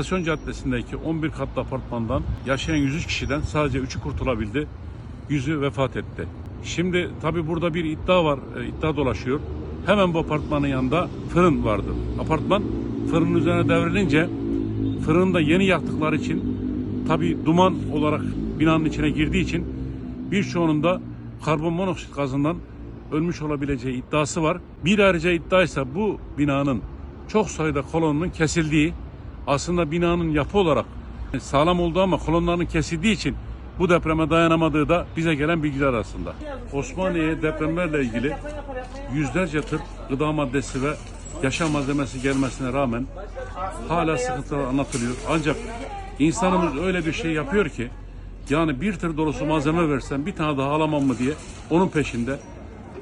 İstasyon Caddesi'ndeki 11 katlı apartmandan yaşayan 103 kişiden sadece 3'ü kurtulabildi. Yüzü vefat etti. Şimdi tabi burada bir iddia var, e, iddia dolaşıyor. Hemen bu apartmanın yanında fırın vardı. Apartman fırının üzerine devrilince fırını da yeni yaktıkları için tabi duman olarak binanın içine girdiği için birçoğunun da karbon monoksit gazından ölmüş olabileceği iddiası var. Bir ayrıca iddia ise bu binanın çok sayıda kolonunun kesildiği, aslında binanın yapı olarak sağlam olduğu ama kolonlarının kesildiği için bu depreme dayanamadığı da bize gelen bilgiler arasında. Osmaniye'ye depremlerle ilgili yüzlerce tır gıda maddesi ve yaşam malzemesi gelmesine rağmen hala sıkıntılar anlatılıyor. Ancak insanımız öyle bir şey yapıyor ki yani bir tır dolusu malzeme versen bir tane daha alamam mı diye onun peşinde.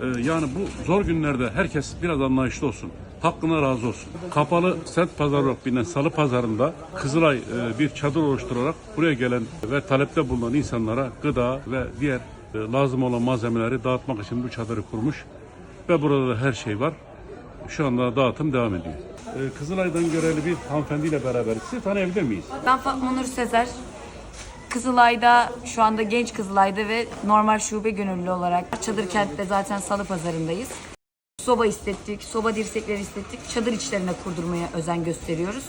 Ee, yani bu zor günlerde herkes biraz anlayışlı olsun. Hakkına razı olsun. Kapalı sent pazarı olarak salı pazarında Kızılay e, bir çadır oluşturarak buraya gelen ve talepte bulunan insanlara gıda ve diğer e, lazım olan malzemeleri dağıtmak için bu çadırı kurmuş. Ve burada da her şey var. Şu anda dağıtım devam ediyor. Kızılay'dan görevli bir hanımefendiyle beraber sizi tanıyabilir miyiz? Ben Fatma Nur Sezer. Kızılay'da şu anda genç Kızılay'da ve normal şube gönüllü olarak Çadır Kent'te zaten salı pazarındayız. Soba istettik, soba dirsekleri istettik. Çadır içlerine kurdurmaya özen gösteriyoruz.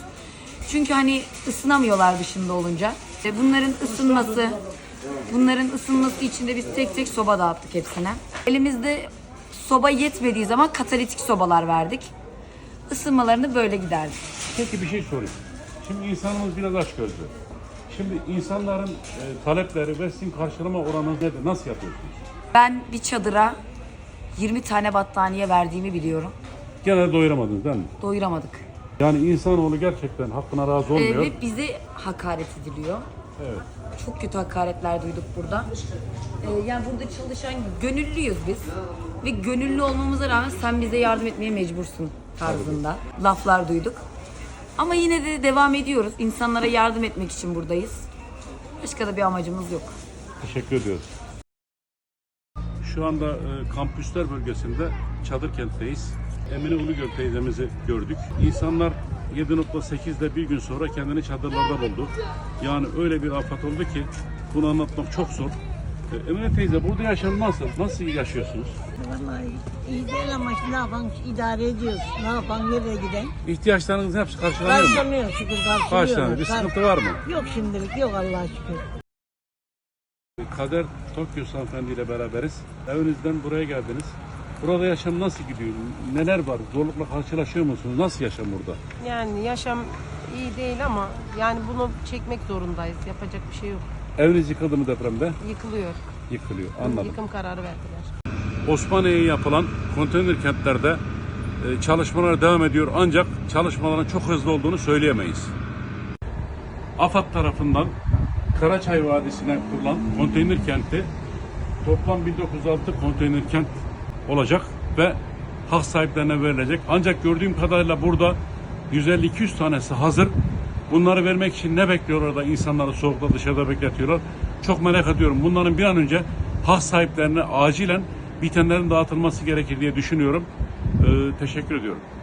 Çünkü hani ısınamıyorlar dışında olunca. Ve bunların ısınması, bunların ısınması için de biz tek tek soba dağıttık hepsine. Elimizde soba yetmediği zaman katalitik sobalar verdik. Isınmalarını böyle giderdik. Peki bir şey sorayım. Şimdi insanımız biraz açgözlü. Şimdi insanların e, talepleri ve sizin karşılama oranınız nedir? Nasıl yapıyorsunuz? Ben bir çadıra 20 tane battaniye verdiğimi biliyorum. Gene doyuramadınız değil mi? Doyuramadık. Yani insanoğlu gerçekten hakkına razı Ee, olmuyor. ve bize hakaret ediliyor. Evet. Çok kötü hakaretler duyduk burada. Ee, yani burada çalışan gönüllüyüz biz. Ve gönüllü olmamıza rağmen sen bize yardım etmeye mecbursun tarzında laflar duyduk. Ama yine de devam ediyoruz. İnsanlara yardım etmek için buradayız. Başka da bir amacımız yok. Teşekkür ediyoruz. Şu anda e, kampüsler bölgesinde Çadır kentteyiz. Emine Ulugöl teyzemizi gördük. İnsanlar 7.8'de bir gün sonra kendini çadırlarda buldu. Yani öyle bir afet oldu ki bunu anlatmak çok zor. E, Emine teyze burada yaşam nasıl? Nasıl yaşıyorsunuz? Vallahi iyi değil ama ne yapan idare ediyoruz. Ne yapan nereye giden? İhtiyaçlarınızın hepsi karşılanıyor mu? Karşılanıyor şükür karşılıyor. Karşılanıyor. Bir sıkıntı var mı? Yok şimdilik yok Allah'a şükür. Kader Tokyo Hanımefendi ile beraberiz. Evinizden buraya geldiniz. Burada yaşam nasıl gidiyor? Neler var? Zorlukla karşılaşıyor musunuz? Nasıl yaşam burada? Yani yaşam iyi değil ama yani bunu çekmek zorundayız. Yapacak bir şey yok. Eviniz yıkıldı mı depremde? Yıkılıyor. Yıkılıyor. Anladım. Yıkım kararı verdiler. Osmaniye'ye yapılan konteyner kentlerde e, çalışmalar devam ediyor ancak çalışmaların çok hızlı olduğunu söyleyemeyiz. AFAD tarafından Karaçay Vadisi'ne kurulan konteyner kenti toplam 1906 konteyner kent olacak ve hak sahiplerine verilecek. Ancak gördüğüm kadarıyla burada 150-200 tanesi hazır. Bunları vermek için ne bekliyorlar da insanları soğukta dışarıda bekletiyorlar. Çok merak ediyorum. Bunların bir an önce hak sahiplerine acilen bitenlerin dağıtılması gerekir diye düşünüyorum. Ee, teşekkür ediyorum.